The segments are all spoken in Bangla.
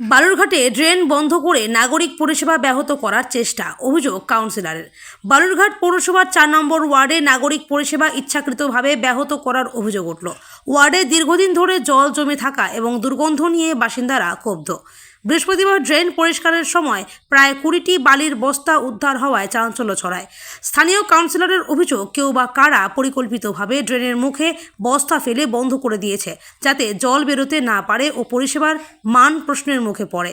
বালুরঘাটে ড্রেন বন্ধ করে নাগরিক পরিষেবা ব্যাহত করার চেষ্টা, অভিযোগ কাউন্সিলরের। বালুরঘাট পৌরসভার চার নম্বর ওয়ার্ডে নাগরিক পরিষেবা ইচ্ছাকৃতভাবে ব্যাহত করার অভিযোগ উঠল। ওয়ার্ডে দীর্ঘদিন ধরে জল জমে থাকা এবং দুর্গন্ধ নিয়ে বাসিন্দারা ক্ষুব্ধ। বৃহস্পতিবার ড্রেন পরিষ্কারের সময় প্রায় কুড়িটি বালির বস্তা উদ্ধার হওয়ায় চাঞ্চল্য ছড়ায়। স্থানীয় কাউন্সিলরের অভিযোগ, কেউ বা কারা পরিকল্পিতভাবে ড্রেনের মুখে বস্তা ফেলে বন্ধ করে দিয়েছে, যাতে জল বেরোতে না পারে ও পরিষেবার মান প্রশ্নের মুখে পড়ে।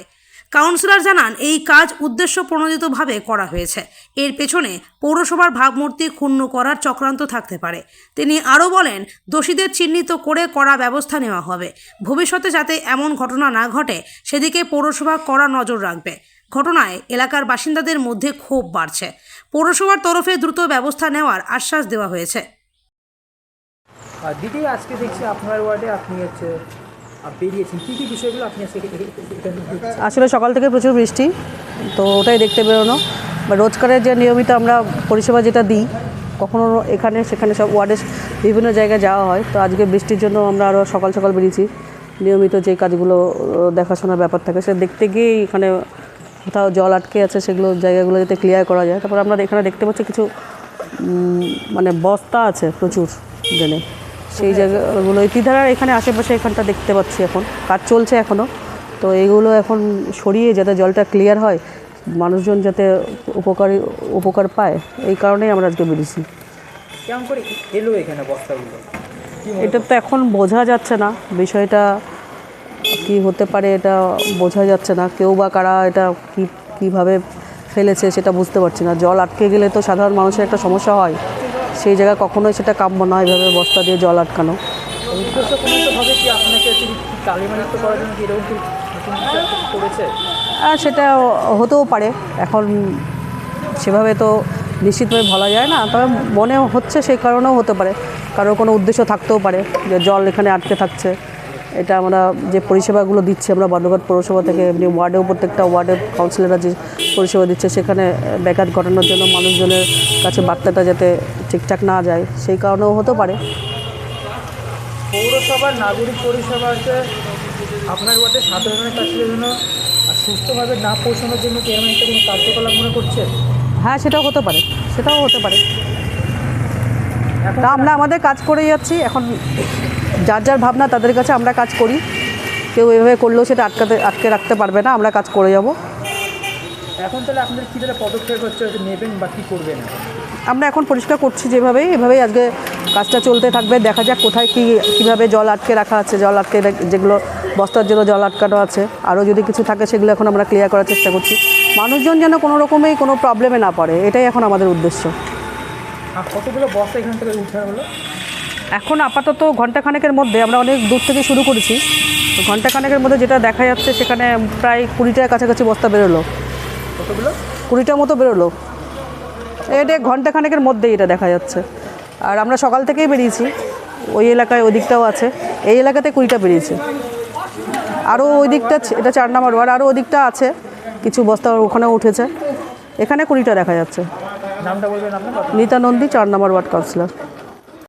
কাউন্সিলর জানান, এই কাজ উদ্দেশ্য প্রণোদিতভাবে করা হয়েছে। এর পেছনে পৌরসভার ভাবমূর্তি ক্ষুণ্ণ করার চক্রান্ত থাকতে পারে। তিনি আরও বলেন, দোষীদের চিহ্নিত করে কড়া ব্যবস্থা নেওয়া হবে। ভবিষ্যতে যাতে এমন ঘটনা না ঘটে, সেদিকে পৌরসভা কড়া নজর রাখবে। ঘটনায় এলাকার বাসিন্দাদের মধ্যে ক্ষোভ বাড়ছে। পৌরসভার তরফে দ্রুত ব্যবস্থা নেওয়ার আশ্বাস দেওয়া হয়েছে। দিদি, আজকে দেখছি আপনার ওয়ার্ডে আপনি হচ্ছে আসলে সকাল থেকে প্রচুর বৃষ্টি তো ওটাই দেখতে বেরোনো বা রোজকারের যে নিয়মিত আমরা পরিষেবা যেটা দিই কখনো এখানে সেখানে সব ওয়ার্ডে বিভিন্ন জায়গায় যাওয়া হয় তো আজকে বৃষ্টির জন্য আমরা আরও সকাল সকাল বেরিয়েছি নিয়মিত যে কাজগুলো দেখাশোনার ব্যাপার থাকে সেটা দেখতে গিয়েই এখানে কোথাও জল আটকে আছে সেগুলো জায়গাগুলো যাতে ক্লিয়ার করা যায় তারপর আমরা এখানে দেখতে পাচ্ছি কিছু মানে বস্তা আছে প্রচুর ড্রেনে সেই জায়গাগুলো ইতিধারার এখানে আশেপাশে এখানটা দেখতে পাচ্ছি এখন। কাজ চলছে এখনও তো এগুলো এখন সরিয়ে যাতে জলটা ক্লিয়ার হয় মানুষজন যাতে উপকারী উপকার পায় এই কারণেই আমরা আজকে বেরিয়েছি। কেমন করে এলো এখানে বস্তাগুলো? এটা তো এখন বোঝা যাচ্ছে না। বিষয়টা কি হতে পারে এটা বোঝা যাচ্ছে না। কেউ বা কারা এটা কী কীভাবে ফেলেছে সেটা বুঝতে পারছি না। জল আটকে গেলে তো সাধারণ মানুষের একটা সমস্যা হয়। সেই জায়গায় কখনোই সেটা কাম্য না এভাবে বস্তা দিয়ে জল আটকানো। সেটা হতেও পারে। এখন সেভাবে তো নিশ্চিতভাবে বলা যায় না তবে মনে হচ্ছে সেই কারণেও হতে পারে। কারোর কোনো উদ্দেশ্য থাকতেও পারে যে জল এখানে আটকে থাকছে। এটা আমরা যে পরিষেবাগুলো দিচ্ছি আমরা বান্ডগড় পৌরসভা থেকে এমনি ওয়ার্ডেও প্রত্যেকটা ওয়ার্ডের কাউন্সিলররা যে পরিষেবা দিচ্ছে সেখানে ব্যাঘাত ঘটানোর জন্য মানুষজনের কাছে বার্তাটা যাতে ঠিকঠাক না যায় সেই কারণেও হতে পারে। পৌরসভার নাগরিক পরিষেবাকে আপনার ওয়ার্ডে সাধারণের কাছে জন্য সুস্থভাবে না পৌঁছানোর জন্য কি এমন একটা কোনো কার্যকলাপ মনে করছে? হ্যাঁ সেটাও হতে পারে সেটাও হতে পারে। তা আমরা আমাদের কাজ করে যাচ্ছি এখন যার যার ভাবনা তাদের কাছে আমরা কাজ করি। কেউ এভাবে করলেও সেটা আটকাতে আটকে রাখতে পারবে না আমরা কাজ করে যাব। এখন তাহলে আপনাদের কী তাহলে পদক্ষেপ হচ্ছে নেবেন বা কী করবেন? আমরা এখন পরিষ্কার করছি যেভাবেই এভাবেই আজকে কাজটা চলতে থাকবে। দেখা যাক কোথায় কী কীভাবে জল আটকে রাখা আছে জল আটকে যেগুলো বস্তার জন্য জল আটকানো আছে। আরও যদি কিছু থাকে সেগুলো এখন আমরা ক্লিয়ার করার চেষ্টা করছি। মানুষজন যেন কোনো রকমেই কোনো প্রবলেমে না পড়ে এটাই এখন আমাদের উদ্দেশ্য। কতগুলো বস্তা এখান থেকে উঠে হলো? এখন আপাতত ঘন্টাখানেকের মধ্যে আমরা অনেক দূর থেকে শুরু করেছি। তো ঘন্টাখানেকের মধ্যে যেটা দেখা যাচ্ছে সেখানে প্রায় কুড়িটার কাছাকাছি বস্তা বেরোলো। কতগুলো? কুড়িটার মতো বেরোলো। এটা ঘন্টাখানেকের মধ্যেই এটা দেখা যাচ্ছে। আর আমরা সকাল থেকেই বেরিয়েছি। ওই এলাকায় ওই দিকটাও আছে। এই এলাকাতে কুড়িটা বেরিয়েছে। আরও ওই দিকটা এটা চার নাম্বার ওয়ার্ড। আরও ওই দিকটা আছে। কিছু বস্তা ওখানেও উঠেছে। এখানে কুড়িটা দেখা যাচ্ছে। নামটা বলবেন আপনার? নিতা নন্দী চার নাম্বার ওয়ার্ড কাউন্সিলর।